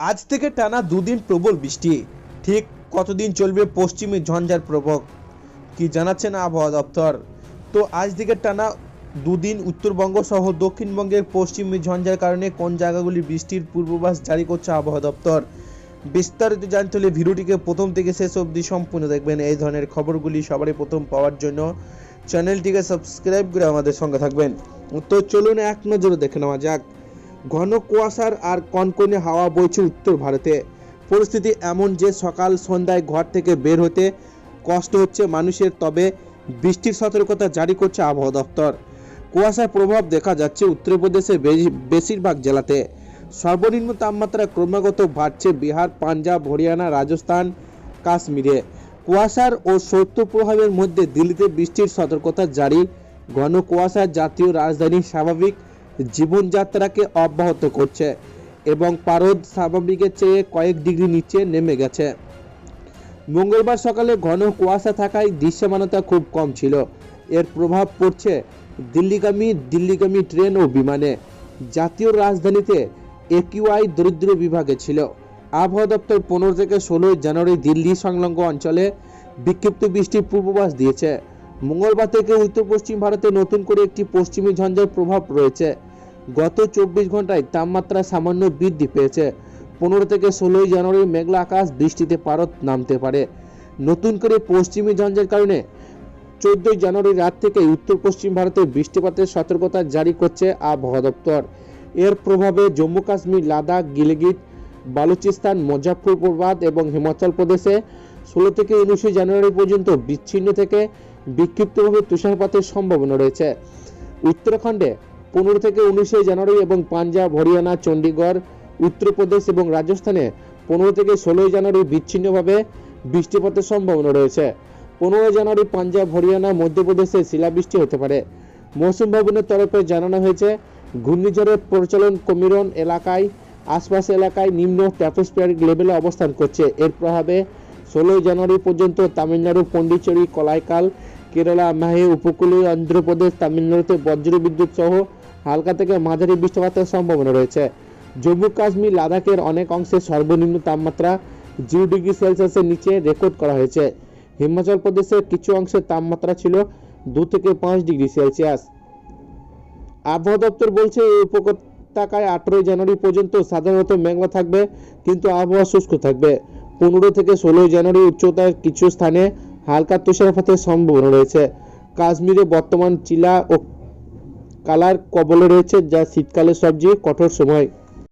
আজ থেকে টানা দুদিন প্রবল বৃষ্টি। ঠিক কতদিন চলবে পশ্চিমী ঝঞ্ঝার প্রভাব, কি জানাচ্ছেন আবহাওয়া দপ্তর? তো আজ থেকে টানা দুদিন উত্তরবঙ্গ সহ দক্ষিণবঙ্গের পশ্চিমী ঝঞ্ঝার কারণে কোন জায়গাগুলি বৃষ্টির পূর্বাভাস জারি করছে আবহাওয়া দপ্তর? বিস্তারিত জানতে হলে ভিডিওটিকে প্রথম থেকে শেষ অবধি সম্পূর্ণ দেখবেন। এই ধরনের খবরগুলি সবারই প্রথম পাওয়ার জন্য চ্যানেলটিকে সাবস্ক্রাইব করে আমাদের সঙ্গে থাকবেন। তো চলুন এক নজরে দেখে নেওয়া যাক। ঘন কুয়াশার আর কনকনে হাওয়া বইছে উত্তর ভারতে। পরিস্থিতি এমন যে সকাল সন্ধ্যায় ঘর থেকে বের হতে কষ্ট হচ্ছে মানুষের, তবে বৃষ্টির সতর্কতা জারি করছে আবহাওয়া দপ্তর। কুয়াশার প্রভাব দেখা যাচ্ছে উত্তরপ্রদেশের বেশি- বেশিরভাগ জেলাতে। সর্বনিম্ন তাপমাত্রা ক্রমাগত বাড়ছে বিহার, পাঞ্জাব, হরিয়ানা, রাজস্থান, কাশ্মীরে। কুয়াশার ও শৈত্য প্রভাবের মধ্যে দিল্লিতে বৃষ্টির সতর্কতা জারি। ঘন কুয়াশা জাতীয় রাজধানী স্বাভাবিক। জীবনযাত্রাকে অব্যাহত করছে এবং পারদ স্বাভাবিকের চেয়ে কয়েক ডিগ্রি নিচে নেমে গেছে। মঙ্গলবার সকালে ঘন কুয়াশা থাকায় দৃশ্যমানতা খুব কম ছিল। এর প্রভাব পড়ছে দিল্লিগামী দিল্লিগামী ট্রেন ও বিমানে। জাতীয় রাজধানীতে একিউআই দরিদ্র বিভাগে ছিল। আবহাওয়া দপ্তর পনেরো থেকে ষোলোই জানুয়ারি দিল্লি সংলগ্ন অঞ্চলে বিক্ষিপ্ত বৃষ্টির পূর্বাভাস দিয়েছে। মঙ্গলবার থেকে উত্তর পশ্চিম ভারতে নতুন করে একটি পশ্চিমী ঝঞ্ঝার প্রভাব রয়েছে। গত চব্বিশ ঘন্টায় তাপমাত্রা সামান্য বৃদ্ধি পেয়েছে। পনেরো থেকে ষোলোই জানুয়ারি মেঘলা আকাশ, বৃষ্টিতে পারত নামতে পারে। নতুন করে পশ্চিমী ঝঞ্ঝের কারণে চোদ্দই জানুয়ারি রাত থেকে উত্তর পশ্চিম ভারতে বৃষ্টিপাতের সতর্কতা জারি করছে আবহাওয়া দপ্তর। এর প্রভাবে জম্মু কাশ্মীর, লাদাখ, গিলগিট, বালুচিস্তান মুজাফরপুরবাদ এবং হিমাচল প্রদেশে ষোলো থেকে উনিশে জানুয়ারি পর্যন্ত বিচ্ছিন্ন থেকে বিক্ষিপ্তভাবে তুষারপাতের সম্ভাবনা রয়েছে। উত্তরাখণ্ডে পনেরো থেকে উনিশে জানুয়ারি এবং পাঞ্জাব, হরিয়ানা, চণ্ডীগড়, উত্তরপ্রদেশ এবং রাজস্থানে পনেরো থেকে ষোলোই জানুয়ারি বিচ্ছিন্নভাবে বৃষ্টিপাতের সম্ভাবনা রয়েছে। পনেরো জানুয়ারি পাঞ্জাব, হরিয়ানা, মধ্যপ্রদেশে শিলাবৃষ্টি হতে পারে। মৌসুম ভবনের তরফে জানানো হয়েছে, ঘূর্ণিঝড়ের প্রচলন কমিরন এলাকায়, আশপাশ এলাকায় নিম্ন ট্যাপোস্ফিয়ারিক লেভেলে অবস্থান করছে। এর প্রভাবে ষোলোই জানুয়ারি পর্যন্ত তামিলনাড়ু, পন্ডিচেরি, কলাইকাল, কেরালা, মাহে, উপকূলীয় অন্ধ্রপ্রদেশ, তামিলনাড়ুতে বজ্র বিদ্যুৎ সহ হালকা থেকে মাঝারি বৃষ্টিপাতের সম্ভাবনা রয়েছে। জম্মু কাশ্মীর লাদাখের অনেক অংশে সর্বনিম্ন তাপমাত্রা জিরো ডিগ্রি সেলসিয়াসের নিচে রেকর্ড করা হয়েছে। হিমাচল প্রদেশের কিছু অংশের তাপমাত্রা ছিল দু থেকে পাঁচ ডিগ্রি সেলসিয়াস। আবহাওয়া দপ্তর বলছে, এই উপত্যকায় আঠেরোই জানুয়ারি পর্যন্ত সাধারণত মেঘলা থাকবে, কিন্তু আবহাওয়া শুষ্ক থাকবে। পনেরো থেকে ষোলোই জানুয়ারি উচ্চতার কিছু স্থানে হালকা তুষারপাতের সম্ভাবনা রয়েছে। কাশ্মীরে বর্তমান চিলা ও কালার কবলে রয়েছে যা শীতকালের সবচেয়ে কঠোর সময়।